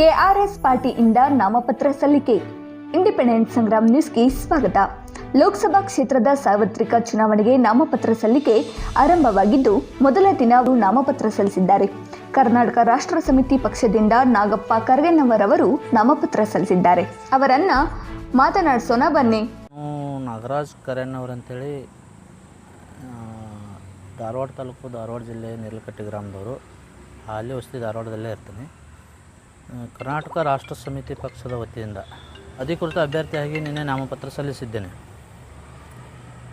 KRS ಪಾರ್ಟಿಯಿಂದ ನಾಮಪತ್ರ ಸಲ್ಲಿಕೆ. Independent Sangram ನ್ಯೂಸ್ಗೆ ಸ್ವಾಗತ. ಲೋಕಸಭಾ ಕ್ಷೇತ್ರದ ಸಾರ್ವತ್ರಿಕ ಚುನಾವಣೆಗೆ ನಾಮಪತ್ರ ಸಲ್ಲಿಕೆ ಆರಂಭವಾಗಿದ್ದು, ಮೊದಲ ದಿನ ಅವರು ನಾಮಪತ್ರ ಸಲ್ಲಿಸಿದ್ದಾರೆ. ಕರ್ನಾಟಕ ರಾಷ್ಟ್ರ ಸಮಿತಿ ಪಕ್ಷದಿಂದ ನಾಗಪ್ಪ ಕರ್ಗನ್ನವರವರು ನಾಮಪತ್ರ ಸಲ್ಲಿಸಿದ್ದಾರೆ. ಅವರನ್ನ ಮಾತನಾಡಿಸೋಣ, ಬನ್ನಿ. ನಾಗರಾಜ್ ಕರೆನ್ ಅವ್ರು ಅಂತೇಳಿ ಧಾರವಾಡ ತಾಲೂಕು ಧಾರವಾಡ ಜಿಲ್ಲೆ ನೆರಳಕಟ್ಟೆ ಗ್ರಾಮದವರು. ಹಾಲಿ ವಸತಿ ಧಾರವಾಡದಲ್ಲೇ ಇರ್ತೀನಿ. ಕರ್ನಾಟಕ ರಾಷ್ಟ್ರ ಸಮಿತಿ ಪಕ್ಷದ ವತಿಯಿಂದ ಅಧಿಕೃತ ಅಭ್ಯರ್ಥಿಯಾಗಿ ನಿನ್ನೆ ನಾಮಪತ್ರ ಸಲ್ಲಿಸಿದ್ದೇನೆ.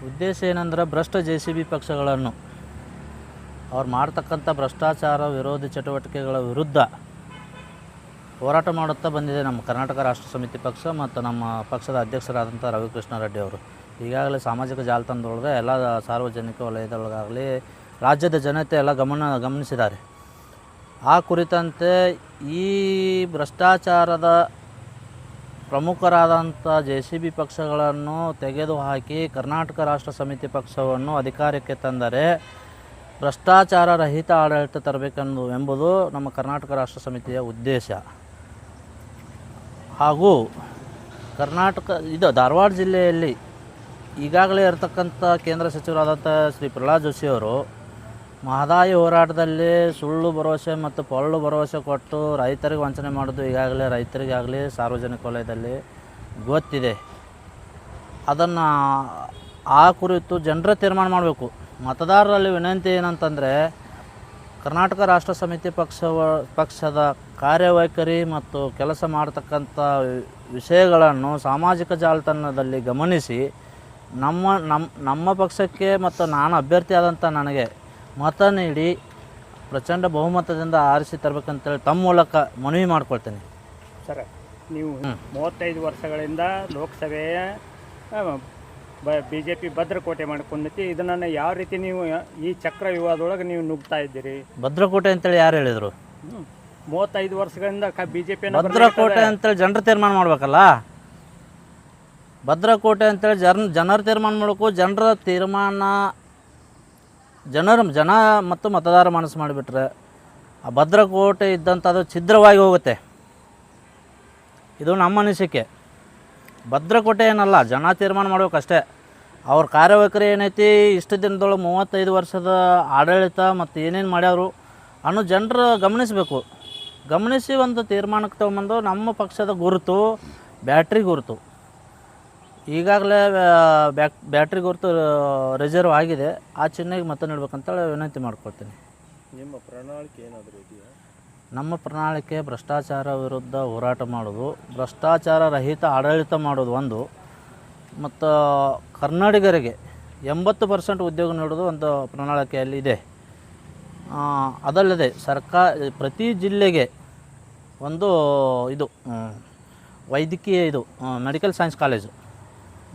ಉದ್ದೇಶ ಏನಂದ್ರೆ ಭ್ರಷ್ಟ ಜೆ ಸಿ ಬಿ ಪಕ್ಷಗಳನ್ನು ಅವ್ರು ಮಾಡ್ತಕ್ಕಂಥ ಭ್ರಷ್ಟಾಚಾರ ವಿರೋಧಿ ಚಟುವಟಿಕೆಗಳ ವಿರುದ್ಧ ಹೋರಾಟ ಮಾಡುತ್ತಾ ಬಂದಿದೆ ನಮ್ಮ ಕರ್ನಾಟಕ ರಾಷ್ಟ್ರ ಸಮಿತಿ ಪಕ್ಷ ಮತ್ತು ನಮ್ಮ ಪಕ್ಷದ ಅಧ್ಯಕ್ಷರಾದಂಥ ರವಿಕೃಷ್ಣ ರೆಡ್ಡಿ ಅವರು. ಈಗಾಗಲೇ ಸಾಮಾಜಿಕ ಜಾಲತಾಣದೊಳಗೆ ಎಲ್ಲ ಸಾರ್ವಜನಿಕ ವಲಯದೊಳಗಾಗಲಿ ರಾಜ್ಯದ ಜನತೆ ಎಲ್ಲ ಗಮನ ಗಮನಿಸಿದ್ದಾರೆ. ಆ ಕುರಿತಂತೆ ಈ ಭ್ರಷ್ಟಾಚಾರದ ಪ್ರಮುಖರಾದಂಥ ಜೆ ಸಿ ಬಿ ಪಕ್ಷಗಳನ್ನು ತೆಗೆದುಹಾಕಿ ಕರ್ನಾಟಕ ರಾಷ್ಟ್ರ ಸಮಿತಿ ಪಕ್ಷವನ್ನು ಅಧಿಕಾರಕ್ಕೆ ತಂದರೆ ಭ್ರಷ್ಟಾಚಾರ ರಹಿತ ಆಡಳಿತ ತರಬೇಕೆಂದು ಎಂಬುದು ನಮ್ಮ ಕರ್ನಾಟಕ ರಾಷ್ಟ್ರ ಸಮಿತಿಯ ಉದ್ದೇಶ. ಹಾಗೂ ಕರ್ನಾಟಕ, ಇದು ಧಾರವಾಡ ಜಿಲ್ಲೆಯಲ್ಲಿ ಈಗಾಗಲೇ ಇರತಕ್ಕಂಥ ಕೇಂದ್ರ ಸಚಿವರಾದಂಥ ಶ್ರೀ ಪ್ರಹ್ಲಾದ್ ಜೋಶಿಯವರು ಮಹದಾಯಿ ಹೋರಾಟದಲ್ಲಿ ಸುಳ್ಳು ಭರವಸೆ ಮತ್ತು ಪೊಳ್ಳು ಭರವಸೆ ಕೊಟ್ಟು ರೈತರಿಗೆ ವಂಚನೆ ಮಾಡೋದು ಈಗಾಗಲೇ ರೈತರಿಗಾಗಲಿ ಸಾರ್ವಜನಿಕ ವಲಯದಲ್ಲಿ ಗೊತ್ತಿದೆ. ಅದನ್ನು ಆ ಕುರಿತು ಜನರ ತೀರ್ಮಾನ ಮಾಡಬೇಕು. ಮತದಾರರಲ್ಲಿ ವಿನಂತಿ ಏನಂತಂದರೆ, ಕರ್ನಾಟಕ ರಾಷ್ಟ್ರ ಸಮಿತಿ ಪಕ್ಷವ, ಪಕ್ಷದ ಕಾರ್ಯವೈಖರಿ ಮತ್ತು ಕೆಲಸ ಮಾಡತಕ್ಕಂಥ ವಿಷಯಗಳನ್ನು ಸಾಮಾಜಿಕ ಜಾಲತಾಣದಲ್ಲಿ ಗಮನಿಸಿ, ನಮ್ಮ ನಮ್ಮ ನಮ್ಮ ಪಕ್ಷಕ್ಕೆ ಮತ್ತು ನಾನು ಅಭ್ಯರ್ಥಿಯಾದಂಥ ನನಗೆ ಮತ ನೀಡಿ ಪ್ರಚಂಡ ಬಹುಮತದಿಂದ ಆರಿಸಿ ತರಬೇಕಂತೇಳಿ ತಮ್ಮ ಮೂಲಕ ಮನವಿ ಮಾಡ್ಕೊಳ್ತೇನೆ. ಸರ್ ನೀವು ಮೂವತ್ತೈದು ವರ್ಷಗಳಿಂದ ಲೋಕಸಭೆಯ ಬಿ ಜೆ ಪಿ ಭದ್ರಕೋಟೆ ಮಾಡ್ಕೊಂಡೈತಿ. ಇದನ್ನು ಯಾವ ರೀತಿ ನೀವು ಈ ಚಕ್ರ ವಿವಾದೊಳಗೆ ನೀವು ನುಗ್ತಾ ಇದ್ದೀರಿ? ಭದ್ರಕೋಟೆ ಅಂತೇಳಿ ಯಾರು ಹೇಳಿದರು. ಮೂವತ್ತೈದು ವರ್ಷಗಳಿಂದ ಬಿ ಜೆ ಪಿ ಭದ್ರಕೋಟೆ ಅಂತೇಳಿ ಜನರು ತೀರ್ಮಾನ ಮಾಡ್ಬೇಕಲ್ಲ? ಭದ್ರಕೋಟೆ ಅಂತೇಳಿ ಜನ ಜನರು ತೀರ್ಮಾನ ಮಾಡಬೇಕು ಜನರ ತೀರ್ಮಾನ ಜನರ ಜನ ಮತ್ತು ಮತದಾರ ಮನಸ್ಸು ಮಾಡಿಬಿಟ್ರೆ ಆ ಭದ್ರಕೋಟೆ ಇದ್ದಂಥದ್ದು ಛಿದ್ರವಾಗಿ ಹೋಗುತ್ತೆ. ಇದು ನಮ್ಮ ಅನಿಸಿಕೆ. ಭದ್ರಕೋಟೆ ಏನಲ್ಲ, ಜನ ತೀರ್ಮಾನ ಮಾಡ್ಬೇಕಷ್ಟೇ ಅವ್ರ ಕಾರ್ಯವೈಖರಿ ಏನೈತಿ, ಇಷ್ಟು ದಿನದೊಳಗೆ ಮೂವತ್ತೈದು ವರ್ಷದ ಆಡಳಿತ ಮತ್ತು ಏನೇನು ಮಾಡ್ಯಾರು ಅನ್ನೋ ಜನರು ಗಮನಿಸಬೇಕು. ಗಮನಿಸಿ ಒಂದು ತೀರ್ಮಾನಕ್ಕೆ ತೊಗೊಂಬಂದು ನಮ್ಮ ಪಕ್ಷದ ಗುರುತು, ಬ್ಯಾಟ್ರಿ ಗುರುತು. ಈಗಾಗಲೇ ಬ್ಯಾಕ್ ಬ್ಯಾಟ್ರಿ ಗುರುತು ರಿಸರ್ವ್ ಆಗಿದೆ. ಆ ಚಿಹ್ನೆಗೆ ಮತ ನೀಡ್ಬೇಕಂತೇಳಿ ವಿನಂತಿ ಮಾಡ್ಕೊಳ್ತೀನಿ. ನಿಮ್ಮ ಪ್ರಣಾಳಿಕೆ ಏನಾದರೂ ಇದೆಯಾ? ನಮ್ಮ ಪ್ರಣಾಳಿಕೆ ಭ್ರಷ್ಟಾಚಾರ ವಿರುದ್ಧ ಹೋರಾಟ ಮಾಡೋದು ಭ್ರಷ್ಟಾಚಾರ ರಹಿತ ಆಡಳಿತ ಮಾಡೋದು ಒಂದು. ಮತ್ತು ಕರ್ನಾಟಕರಿಗೆ ಎಂಬತ್ತು ಪರ್ಸೆಂಟ್ ಉದ್ಯೋಗ ನೀಡೋದು ಒಂದು ಪ್ರಣಾಳಿಕೆಯಲ್ಲಿ ಇದೆ. ಅದಲ್ಲದೆ ಸರ್ಕಾರ ಪ್ರತಿ ಜಿಲ್ಲೆಗೆ ಒಂದು ಇದು ವೈದ್ಯಕೀಯ ಇದು ಮೆಡಿಕಲ್ ಸೈನ್ಸ್ ಕಾಲೇಜು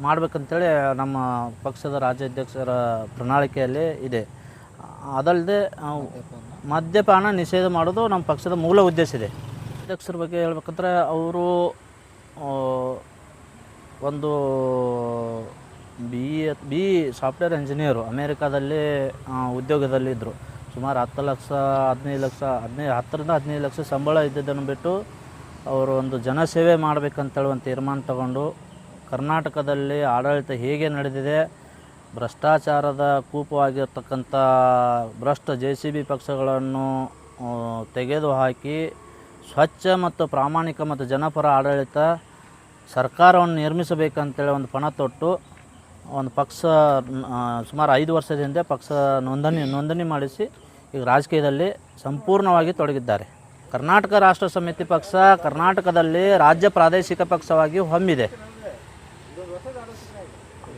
ಮಾಡಬೇಕಂತೇಳಿ ನಮ್ಮ ಪಕ್ಷದ ರಾಜ್ಯಾಧ್ಯಕ್ಷರ ಪ್ರಣಾಳಿಕೆಯಲ್ಲಿ ಇದೆ. ಅದಲ್ಲದೆ ಮದ್ಯಪಾನ ನಿಷೇಧ ಮಾಡೋದು ನಮ್ಮ ಪಕ್ಷದ ಮೂಲ ಉದ್ದೇಶ ಇದೆ. ಅಧ್ಯಕ್ಷರ ಬಗ್ಗೆ ಹೇಳ್ಬೇಕಂದ್ರೆ ಅವರು ಒಂದು ಬಿ ಬಿ ಸಾಫ್ಟ್ವೇರ್ ಇಂಜಿನಿಯರು ಅಮೇರಿಕಾದಲ್ಲಿ ಉದ್ಯೋಗದಲ್ಲಿದ್ದರು ಸುಮಾರು ಹತ್ತು ಲಕ್ಷ, ಹದಿನೈದು ಲಕ್ಷ ಹದಿನೈದು ಹತ್ತರಿಂದ ಹದಿನೈದು ಲಕ್ಷ ಸಂಬಳ ಇದ್ದಿದ್ದನ್ನು ಬಿಟ್ಟು, ಅವರು ಒಂದು ಜನಸೇವೆ ಮಾಡಬೇಕಂತೇಳಿ ಒಂದು ತೀರ್ಮಾನ ತಗೊಂಡು ಕರ್ನಾಟಕದಲ್ಲಿ ಆಡಳಿತ ಹೇಗೆ ನಡೆದಿದೆ, ಭ್ರಷ್ಟಾಚಾರದ ಕೂಪವಾಗಿರ್ತಕ್ಕಂಥ ಭ್ರಷ್ಟ ಜೆ ಸಿ ಬಿ ಪಕ್ಷಗಳನ್ನು ತೆಗೆದುಹಾಕಿ ಸ್ವಚ್ಛ ಮತ್ತು ಪ್ರಾಮಾಣಿಕ ಮತ್ತು ಜನಪರ ಆಡಳಿತ ಸರ್ಕಾರವನ್ನು ನಿರ್ಮಿಸಬೇಕಂತೇಳಿ ಒಂದು ಪಣ ತೊಟ್ಟು, ಒಂದು ಪಕ್ಷ ಸುಮಾರು ಐದು ವರ್ಷದ ಹಿಂದೆ ಪಕ್ಷ ನೋಂದಣಿ ನೋಂದಣಿ ಮಾಡಿಸಿ ಈಗ ರಾಜಕೀಯದಲ್ಲಿ ಸಂಪೂರ್ಣವಾಗಿ ತೊಡಗಿದ್ದಾರೆ. ಕರ್ನಾಟಕ ರಾಷ್ಟ್ರ ಸಮಿತಿ ಪಕ್ಷ ಕರ್ನಾಟಕದಲ್ಲಿ ರಾಜ್ಯ ಪ್ರಾದೇಶಿಕ ಪಕ್ಷವಾಗಿ ಹೊಮ್ಮಿದೆ.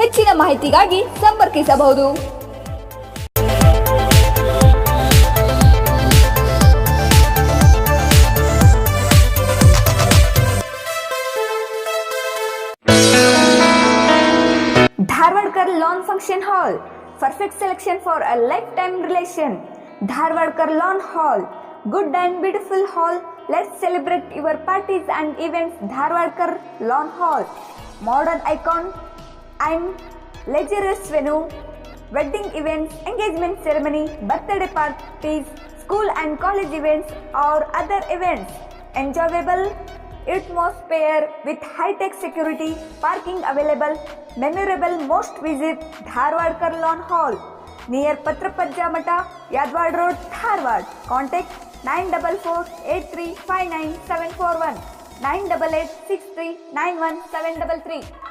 ಹೆಚ್ಚಿನ ಮಾಹಿತಿಗಾಗಿ ಸಂಪರ್ಕಿಸಬಹುದು. Dharwadkar lawn function hall perfect selection for a lifetime relation Dharwadkar lawn hall good and beautiful hall let's celebrate your parties and events Dharwadkar lawn hall. Modern icon and luxurious venue. Wedding events, engagement ceremony, birthday parties, school and college events or other events. Enjoyable atmosphere with high-tech security, parking available, memorable most visit Dharwad Lawn Hall near Patrapajja Mata, Yadwad Road, Dharwad. Contact 944 988 639